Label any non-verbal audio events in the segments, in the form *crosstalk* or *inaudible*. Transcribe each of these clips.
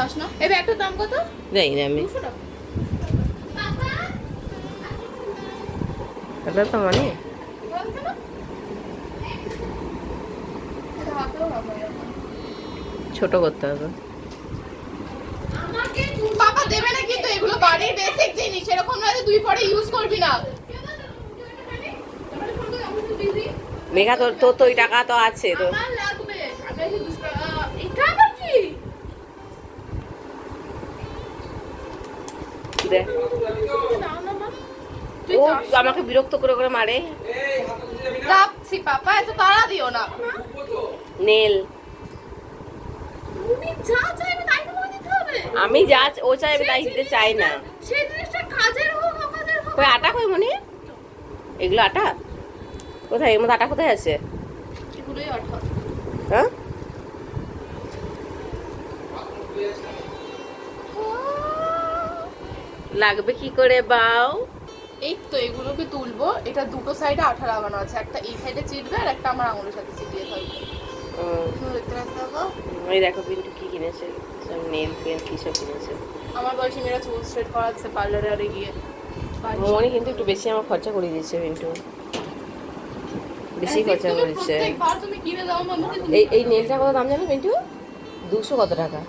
যাস না? এই ব্যাগটার দাম কত? জানি না আমি। এটা তো মানে। ছোট করতে হবে। পাপা দেবে না কিন্তু এগুলো বাড়ির বেসিক জিনিস। এরকম না যে দুই পরে ইউজ করবি না। মেঘা তোর তোর তো ওই টাকা তো আছে তো। আমার লাগবে। আমি তুই ও আমাকে বিরক্ত করে করে মারে। যাচ্ছি পাপা এত তাড়া দিও না। নেল। চাইবে আমি যা ও চাই আমি তাই দিতে চাই না। সেই জিনিসটা কাজের হোক কই আটা কই মনে? এগুলো আটা? কোথায়? এর মধ্যে আটা কোথায় আছে? হ্যাঁ? লাগবে কি করে বাও? এই তো এগুলোকে তুলবো। এটা দুটো সাইডে আঠা লাগানো আছে। একটা এই সাইডে চিটবে আর একটা আমার আঙুলের সাথে চিটিয়ে থাকবে ওই দেখো পিন্টু কি কিনেছে। সব নেল কি সব কিনেছে। আমার বয়সী মেয়েরা চুল স্ট্রেট করাচ্ছে পার্লারে আরে গিয়ে। মনে কিন্তু একটু বেশি আমার খরচা করে দিয়েছে পিন্টু। বেশি খরচা করেছে তুমি এই এই নেলটা কত দাম জানো পিন্টু? দুশো কত টাকা।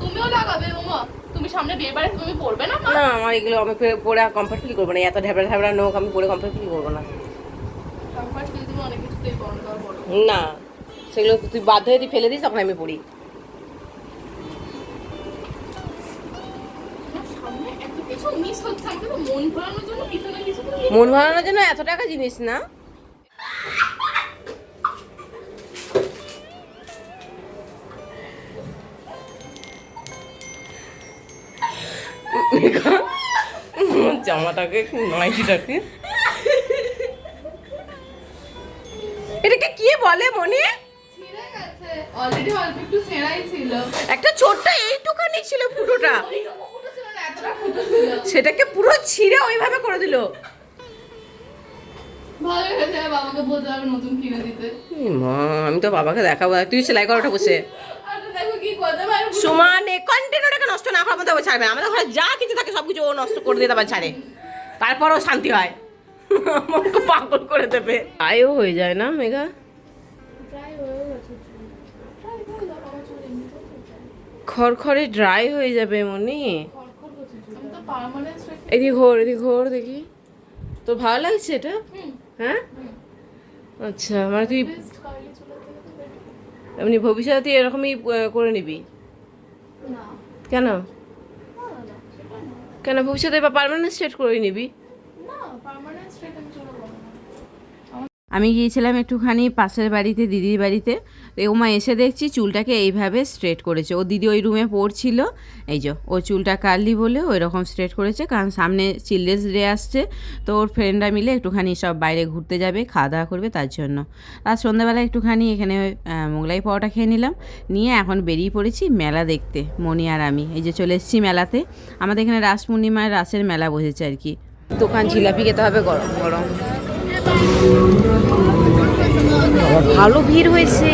তুমিও লাগাবে মামা তুমি সামনে বিয়ে বাড়ি তুমি পড়বে না না আমার এগুলো আমি পরে- কমফর্ট ফিল করব না। এত ঢেবড়া ঢেবড়া নোক আমি পরে কমফর্ট ফিল করব না। কমফর্ট ফিল তুমি অনেক কিছুতেই না সেগুলো তুই বাধ্য হয়ে তুই ফেলে দিস তখন আমি পড়ি। মন ভরানোর জন্য এত টাকা জিনিস না। *laughs* জামাটাকে নাইটিটাকে। এটাকে কি বলে মনে? একটু ছোট্ট এইটুখানি ছিল ফুটোটা *laughs* সেটাকে পুরো ছিঁড়ে ওইভাবে করে দিল। আমি তো বাবাকে দেখাবো তুই সেলাই করাটা বসে। তো সমানে কন্টেনারটাকে নষ্ট না করার মতো ছাড়বে। আমাদের ঘরে যা কিছু থাকে সব কিছু ও নষ্ট করে দিয়ে তারপর ছাড়ে। তারপরও শান্তি হয়। আমাকে পাগল করে দেবে। আয়ও হয়ে যায় না মেঘা? তো। খড়খড়ে ড্রাই হয়ে যাবে মনে। তো এদিক ঘোর এদিক ঘোর দেখি। তোর ভালো লাগছে এটা? হ্যাঁ? আচ্ছা মানে তুই বেস্ট কার্লি চুলের থেকে তো better। এমনি ভবিষ্যতে তুই এরকমই করে নিবি? কেন? কেন ভবিষ্যতে বা পারমানেন্ট স্টেট করে নিবি? না পার্মানেন্ট স্ট্রেট আমি গিয়েছিলাম একটুখানি পাশের বাড়িতে, দিদির বাড়িতে। ওমা এসে দেখছি চুলটাকে এইভাবে স্ট্রেট করেছে। ও দিদি ওই রুমে পড়ছিল। এই যে, ও চুলটা কাটলি বলে ওই রকম স্ট্রেট করেছে। কারণ সামনে চিলড্রেন্স ডে আসছে। তো ওর ফ্রেন্ডরা মিলে একটুখানি সব বাইরে ঘুরতে যাবে, খাওয়া দাওয়া করবে তার জন্য। আর সন্ধ্যাবেলা একটুখানি এখানে মোগলাই পাওয়াটা খেয়ে নিলাম। নিয়ে এখন বেরিয়ে পড়েছি মেলা দেখতে, মনি আর আমি। এই যে চলে এসেছি মেলাতে। আমাদের এখানে রাস পূর্ণিমায় রাসের মেলা বসেছে আর কি। দোকান জিলাপি খেতে হবে গরম গরম। ভালো ভিড় হয়েছে।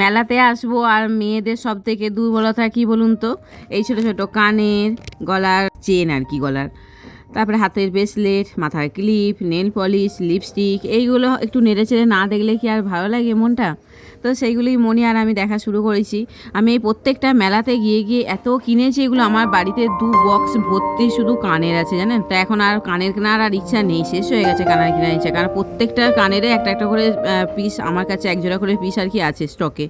মেলাতে আসব আর মেয়েদের সব থেকে দুর্বলতা কি বলুন তো? এই ছোট ছোট কানের গলার চেন আর কি গলার। তারপরে হাতের ব্রেসলেট মাথার ক্লিপ নেল পলিশ লিপস্টিক এইগুলো একটু নেড়ে চেড়ে না দেখলে কি আর ভালো লাগে মনটা? তো সেইগুলোই মনে আর আমি দেখা শুরু করেছি। আমি এই প্রত্যেকটা মেলাতে গিয়ে গিয়ে এত কিনেছি এগুলো আমার বাড়িতে দু বক্স ভর্তি শুধু কানের আছে, জানেন? তো এখন আর কানের কেনার আর ইচ্ছা নেই, শেষ হয়ে গেছে কানের কেনার ইচ্ছা। কারণ প্রত্যেকটা কানেরে একটা একটা করে পিস আমার কাছে একজোড়া করে পিস আর কি আছে স্টকে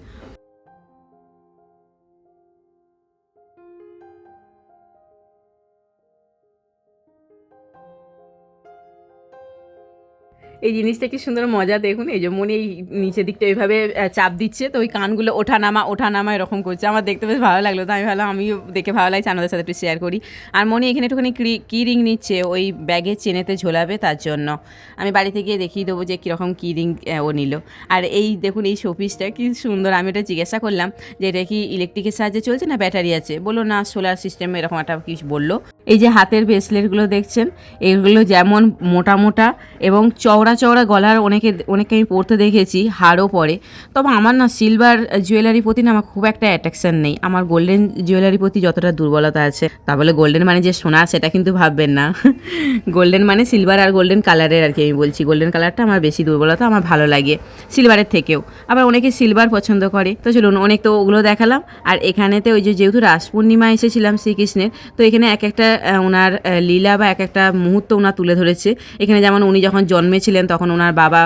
এই জিনিসটা কি সুন্দর মজা দেখুন, এই যে মনে এই নিচের দিকটা এইভাবে চাপ দিচ্ছে, তো ওই কানগুলো ওঠা নামা ওঠা নামা এরকম করছে। আমার দেখতে বেশ ভালো লাগল, তো আমি ভাবলাম আমিও দেখে ভালো লাগছে, আপনাদের সাথে একটু শেয়ার করি। আর মনে এখানে একটুখানি কি রিং নিচ্ছে? ওই ব্যাগে চেনেতে ঝোলাবে তার জন্য। আমি বাড়িতে গিয়ে দেখিয়ে দেবো যে কীরকম কি রিং ও নিল। আর এই দেখুন, এই শোপিসটা কি সুন্দর, আমি এটা জিজ্ঞাসা করলাম যে এটা কি ইলেকট্রিকের সাহায্যে চলছে না ব্যাটারি আছে? বলল, না সোলার সিস্টেম এরকম একটা কিছু বলল। এই যে হাতের ব্রেসলেটগুলো দেখছেন, এগুলো যেমন মোটা মোটা এবং চওড়া চওড়া চওড়া গলার অনেকে, অনেককে আমি পরতে দেখেছি, হারও পরে। তবে আমার না সিলভার জুয়েলারি প্রতি না আমার খুব একটা অ্যাট্রাকশন নেই। আমার গোল্ডেন জুয়েলারি প্রতি যতটা দুর্বলতা আছে, তা বলে গোল্ডেন মানে যে সোনা, সেটা কিন্তু ভাববেন না। গোল্ডেন মানে সিলভার আর গোল্ডেন কালারের আর কি আমি বলছি। গোল্ডেন কালারটা আমার বেশি দুর্বলতা, আমার ভালো লাগে সিলভারের থেকেও। আবার অনেকে সিলভার পছন্দ করে। তো চলুন, অনেক তো ওগুলো দেখালাম। আর এখানেতে ওই যে যেহেতু রাস পূর্ণিমা এসেছিলাম শ্রীকৃষ্ণের, তো এখানে এক একটা ওনার লীলা বা এক একটা মুহূর্ত ওনার তুলে ধরেছে। এখানে যেমন উনি যখন জন্মেছিলেন তখন ওনার বাবা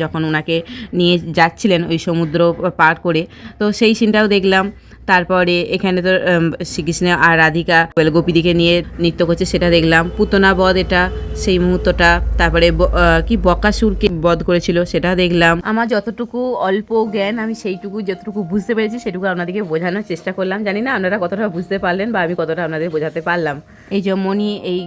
যখন ওনাকে নিয়ে যাচ্ছিলেন ওই সমুদ্র পার করে তো সেই সিনটাও দেখলাম। তারপরে এখানে তো শ্রীকৃষ্ণ আর রাধিকা গোপীদিকে নিয়ে নৃত্য করছে সেটা দেখলাম। পুতনা বধ এটা সেই মুহূর্তটা। তারপরে কি বকাসুরকে বধ করেছিল সেটা দেখলাম। আমার যতটুকু অল্প জ্ঞান আমি সেইটুকু যতটুকু বুঝতে পেরেছি সেটুকু আপনাদেরকে বোঝানোর চেষ্টা করলাম। জানি না আপনারা কতটা বুঝতে পারলেন বা আমি কতটা আপনাদের বোঝাতে পারলাম। এই যে মণি এই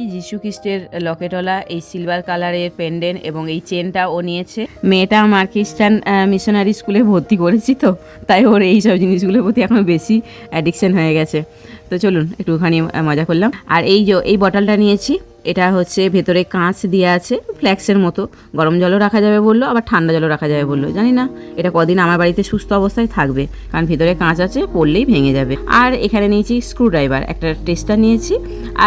কি যিশু খ্রিস্টের লকেটলা, এই সিলভার কালারের পেন্ডেন্ট এবং এই চেনটা ও নিয়েছে। মেয়েটা আমার খ্রিস্টান মিশনারি স্কুলে ভর্তি করেছি তো, তাই ওর এই সব জিনিসগুলোর প্রতি এখন বেশি অ্যাডিকশন হয়ে গেছে। তো চলুন, একটুখানি মজা করলাম। আর এই যে, এই বটলটা নিয়েছি এটা হচ্ছে ভেতরে কাঁচ দেওয়া আছে ফ্ল্যাক্সের মতো। গরম জলও রাখা যাবে বলল, আবার ঠান্ডা জলও রাখা যাবে বলল, জানি না। এটা কদিন আমার বাড়িতে সুস্থ অবস্থায় থাকবে, কারণ ভেতরে কাঁচ আছে, পড়লেই ভেঙে যাবে। আর এখানে নিয়েছি স্ক্রু ড্রাইভার একটা টেস্টার নিয়েছি,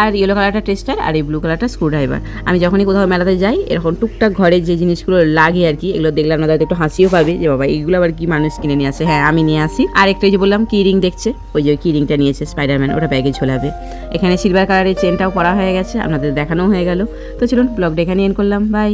আর ইয়েলো কালারটা টেস্টার আর এই ব্লু কালারটা স্ক্রু ড্রাইভার আমি যখনই কোথাও মেলাতে যাই, এরকম টুকটাক ঘরে যে জিনিসগুলো লাগে আর কি, এগুলো দেখলে আপনাদের একটু হাসিও পাবে যে, বাবা, এইগুলো আবার কি মানুষ কিনে নিয়ে আসে? হ্যাঁ আমি নিয়ে আসি। আর একটা যে বললাম কি রিং দেখছে, ওই যে কি রিংটা নিয়েছে স্পাইডারম্যান ওটা ব্যাগে ঝোলাবে। এখানে সিলভার কালারের চেনটাও পরা হয়ে গেছে, আপনাদের দেখানোও হয়ে গেল। তো চলুন ব্লগটা এখানে এন করলাম। বাই